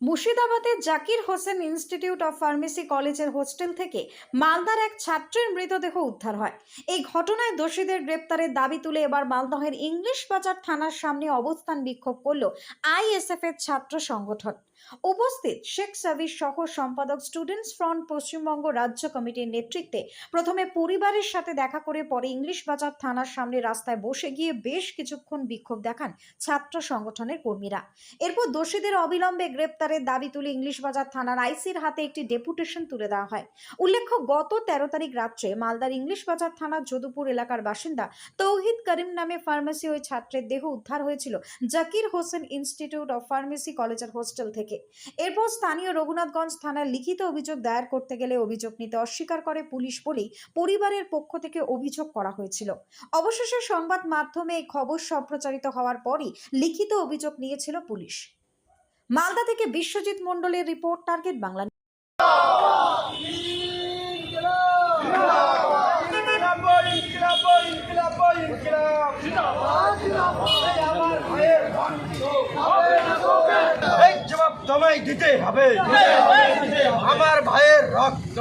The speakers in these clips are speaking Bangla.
মুর্শিদাবাদের Zakir Hossain institute of pharmacy কলেজের হোস্টেল থেকে মালদার এক ছাত্রের মৃতদেহ উদ্ধার হয়। এই ঘটনায় দোষীদের গ্রেপ্তারের দাবি তুলে এবার মালদহের ইংলিশ বাজার থানার সামনে অবস্থান বিক্ষোভ করল আইএসএফ এর ছাত্র সংগঠন। উপস্থিত শেখ সাবির সহ সম্পাদক স্টুডেন্টস ফ্রন্ট পশ্চিমবঙ্গ রাজ্য কমিটির নেতৃত্বে প্রথমে পরিবারের সাথে দেখা করে পরে ইংলিশ বাজার থানার সামনে রাস্তায় বসে গিয়ে বেশ কিছুক্ষণ বিক্ষোভ দেখান ছাত্র সংগঠনের কর্মীরা। এরপর দোষীদের অবিলম্বে গ্রেপ্তারের দাবি তুলে ইংলিশ বাজার থানার আইসির হাতে একটি ডেপুটেশন তুলে দেওয়া হয়। উল্লেখ্য, গত তেরো তারিখ রাত্রে মালদার ইংলিশ বাজার থানার যদুপুর এলাকার বাসিন্দা তৌহিদ করিম নামে ফার্মেসি ওই ছাত্রের দেহ উদ্ধার হয়েছিল। Zakir Hossain institute of pharmacy কলেজের হোস্টেল থেকে। এরপর স্থানীয় রঘুনাথগঞ্জ থানায় লিখিত অভিযোগ দায়ের করতে গেলে অভিযোগ নিতে অস্বীকার করে পুলিশ বলেই পরিবারের পক্ষ থেকে অভিযোগ করা হয়েছিল। অবশেষে সংবাদ মাধ্যমে এই খবর সম্প্রচারিত হওয়ার পরই লিখিত অভিযোগ নিয়েছিল পুলিশ। মালদা থেকে বিশ্বজিৎ মণ্ডলের রিপোর্ট, টার্গেট বাংলা ইনকিলাব ইনকিলাব ইনকিলাব ইনকিলাব আমার ভাইয়ের রক্ত এই দিতে হবে। আমার ভাইয়ের রক্ত।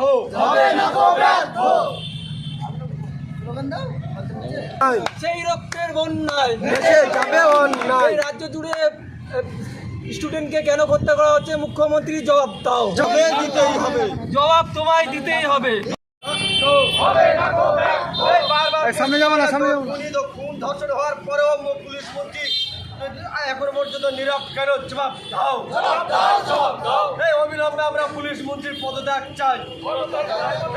সেই রক্তের বন্যায় যাবে অন্যায়। রাজ্য জুড়ে স্টুডেন্টকে কেন হত্যা করা হচ্ছে? মুখ্যমন্ত্রী জবাব দাও। দিতেই হবে। জবাব তোমায় দিতেই হবে। সামনে যাব না সামনে যাব খুন ধর্ষণ হওয়ার পরেও পুলিশ মন্ত্রী এখন পর্যন্ত নীরব কেন? জবাব দাও। এই অবিলম্বে আমরা পুলিশ মন্ত্রীর পদত্যাগ চাই।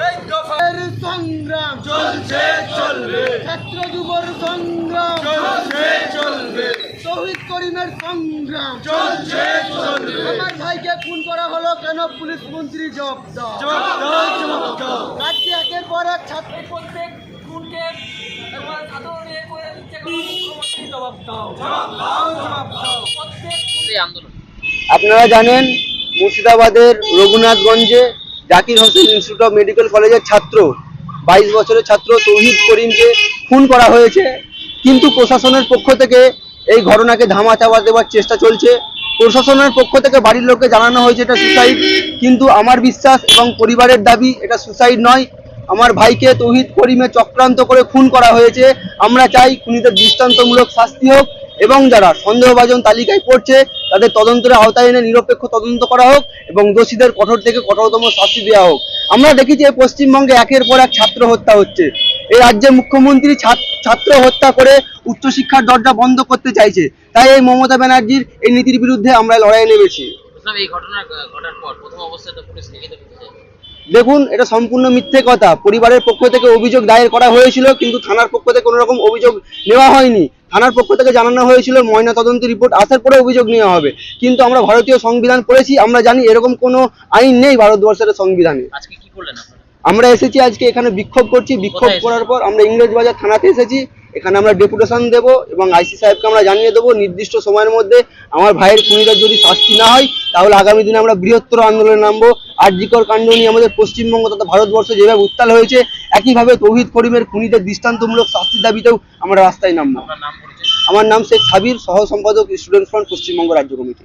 এই দফার সংগ্রাম চলছে চলবে। ছাত্র যুবর সংগ্রাম চলছে চলবে। শহীদ করিমের সংগ্রাম। চলছে চলবে। আমার ভাইকে খুন করা হলো কেন? পুলিশ মন্ত্রী জবাব দাও। জবাব দাও জবাব দাও। রাজ্যে একের পর এক ছাত্র প্রত্যেক আপনারা জানেন মুর্শিদাবাদের রঘুনাথগঞ্জে Zakir Hossain institute of medical কলেজের ছাত্র, বাইশ বছরের ছাত্র তৌহিদ করিমকে খুন করা হয়েছে। কিন্তু প্রশাসনের পক্ষ থেকে এই ঘটনাকে ধামা চাপা দেওয়ার চেষ্টা চলছে। প্রশাসনের পক্ষ থেকে বাড়ির লোককে জানানো হয়েছে এটা সুসাইড কিন্তু আমার বিশ্বাস এবং পরিবারের দাবি এটা সুসাইড নয়। আমার ভাইকে তৌহিদ করিমে চক্রান্ত করে খুন করা হয়েছে। আমরা চাই খুনিদের দৃষ্টান্তমূলক শাস্তি হোক এবং যারা সন্দেহভাজন তালিকায় পড়ছে, তাদের তদন্তের আওতায় এনে নিরপেক্ষ তদন্ত করা হোক এবং দোষীদের কঠোর থেকে কঠোরতম শাস্তি দেওয়া হোক। আমরা দেখেছি এই পশ্চিমবঙ্গে একের পর এক ছাত্র হত্যা হচ্ছে। এই রাজ্যের মুখ্যমন্ত্রী ছাত্র হত্যা করে উচ্চশিক্ষার দরজা বন্ধ করতে চাইছে। তাই এই মমতা ব্যানার্জির এই নীতির বিরুদ্ধে আমরা লড়াই নেমেছি। এই ঘটনা ঘটার পর প্রথম পুলিশ দেখুন এটা সম্পূর্ণ মিথ্যে কথা। পরিবারের পক্ষ থেকে অভিযোগ দায়ের করা হয়েছিল কিন্তু থানার পক্ষ থেকে কোনো রকম অভিযোগ নেওয়া হয়নি। থানার পক্ষ থেকে জানানো হয়েছিল ময়না তদন্ত রিপোর্ট আসার পরে অভিযোগ নেওয়া হবে। কিন্তু আমরা ভারতীয় সংবিধান পড়েছি আমরা জানি এরকম কোনো আইন নেই ভারতবর্ষের সংবিধানে। আজকে কি করলেন আমরা এসেছি আজকে এখানে বিক্ষোভ করছি। বিক্ষোভ করার পর আমরা ইংরেজ বাজার থানাতে এসেছি। এখানে আমরা ডেপুটেশন দেব এবং আইসি সাহেবকে আমরা জানিয়ে দেবো নির্দিষ্ট সময়ের মধ্যে আমার ভাইয়ের খুনিদের যদি শাস্তি না হয় তাহলে আগামী দিনে আমরা বৃহত্তর আন্দোলনে নামবো। আরজিকর কাণ্ড নিয়ে আমাদের পশ্চিমবঙ্গ তথা ভারতবর্ষ যেভাবে উত্তাল হয়েছে একইভাবে তৌহিদ করিমের খুনিদের দৃষ্টান্তমূলক শাস্তির দাবিতেও আমরা রাস্তায় নামবো। আমার নাম শেখ সাবির সহ সম্পাদক স্টুডেন্ট ফ্রন্ট পশ্চিমবঙ্গ রাজ্য কমিটি।